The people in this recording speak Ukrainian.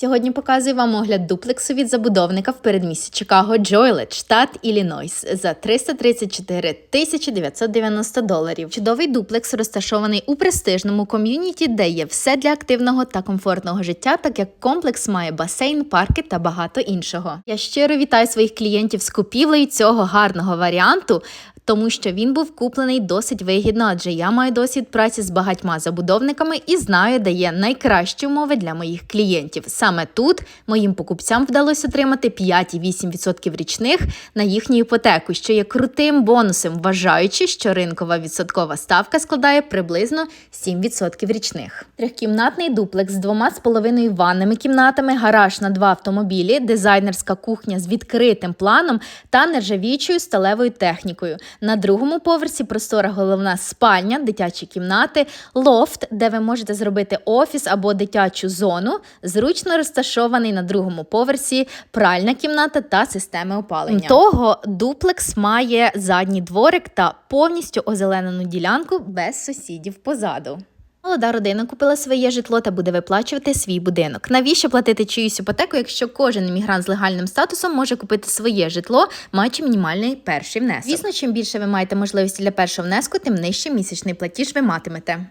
Сьогодні показую вам огляд дуплексу від забудовника в передмісті Чикаго Джойлет, штат Іллінойс, за 334 тисячі 990 доларів. Чудовий дуплекс розташований у престижному ком'юніті, де є все для активного та комфортного життя, так як комплекс має басейн, парки та багато іншого. Я щиро вітаю своїх клієнтів з купівлею цього гарного варіанту. Тому що він був куплений досить вигідно, адже я маю досвід праці з багатьма забудовниками і знаю, де є найкращі умови для моїх клієнтів. Саме тут моїм покупцям вдалося отримати 5,8% річних на їхню іпотеку, що є крутим бонусом, вважаючи, що ринкова відсоткова ставка складає приблизно 7% річних. Трьохкімнатний дуплекс з двома з половиною ванними кімнатами, гараж на два автомобілі, дизайнерська кухня з відкритим планом та нержавіючою сталевою технікою. На другому поверсі простора головна спальня, дитячі кімнати, лофт, де ви можете зробити офіс або дитячу зону, зручно розташований на другому поверсі, пральна кімната та системи опалення. Того дуплекс має задній дворик та повністю озеленену ділянку без сусідів позаду. Молода родина купила своє житло та буде виплачувати свій будинок. Навіщо платити чиюсь іпотеку, якщо кожен іммігрант з легальним статусом може купити своє житло, маючи мінімальний перший внесок? Звісно, чим більше ви маєте можливості для першого внеску, тим нижче місячний платіж ви матимете.